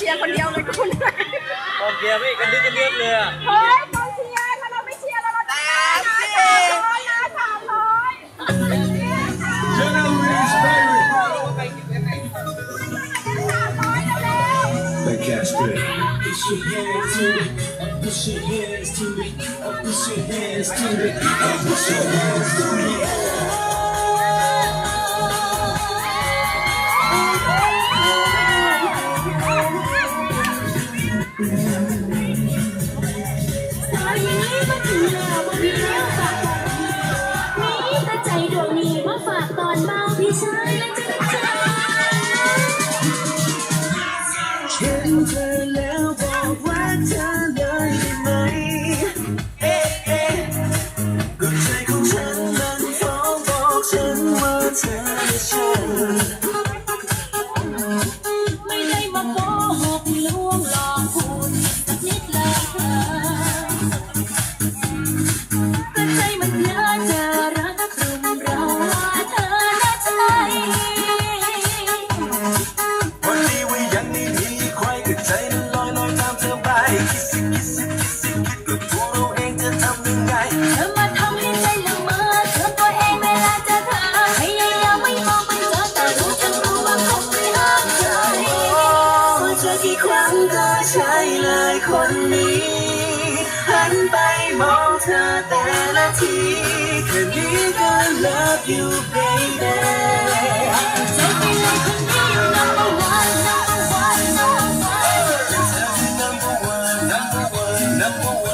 เชียร์คนเดียวเลยคุณกองเชียร์พี่กันดึ๊กกันเดือกเลยอะเฮ้ยกองเชียร์ถ้าเราไม่เชียร์แล้วเราจะไม่ได้นะสามร้อยเจ้าหน้าที่สเปน That cash good. Push your hands to it. Push your hands to it. Push your hands to it. Push your hands to it. ฝากตอนเบาพี่ชายและจ๊ะ ใจเลยคนนี้ หันไปมองเธอแต่ละทีแค่นี้ก็ love you baby จะมีเลยคนนี้ number one number one number one number one number one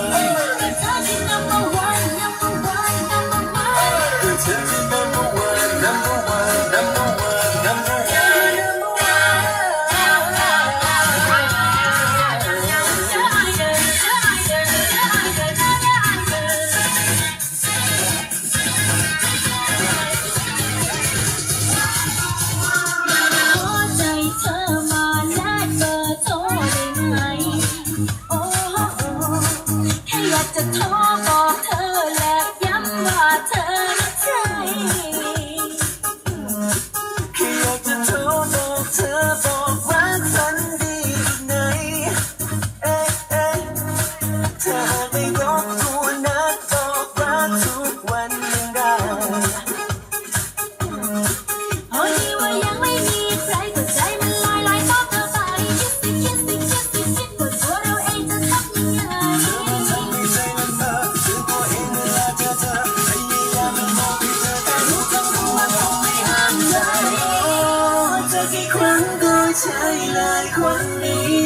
กี่ครั้งก็ใช่เลยคนนี้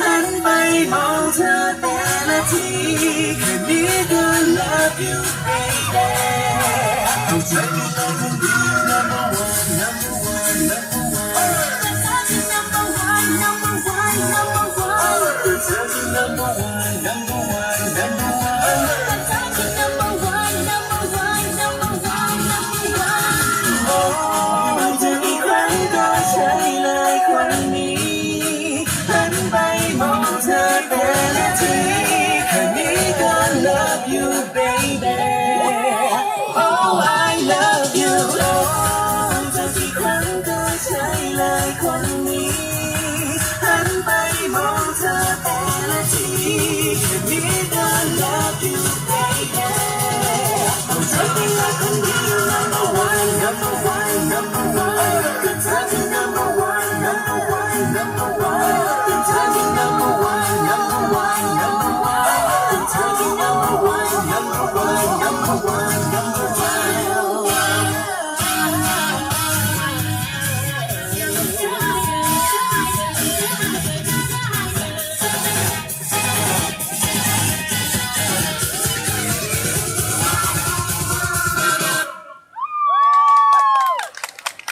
หันไปมองเธอแต่ละทีแค่นี้ก็ love you baby เข้าใจกันเลยที me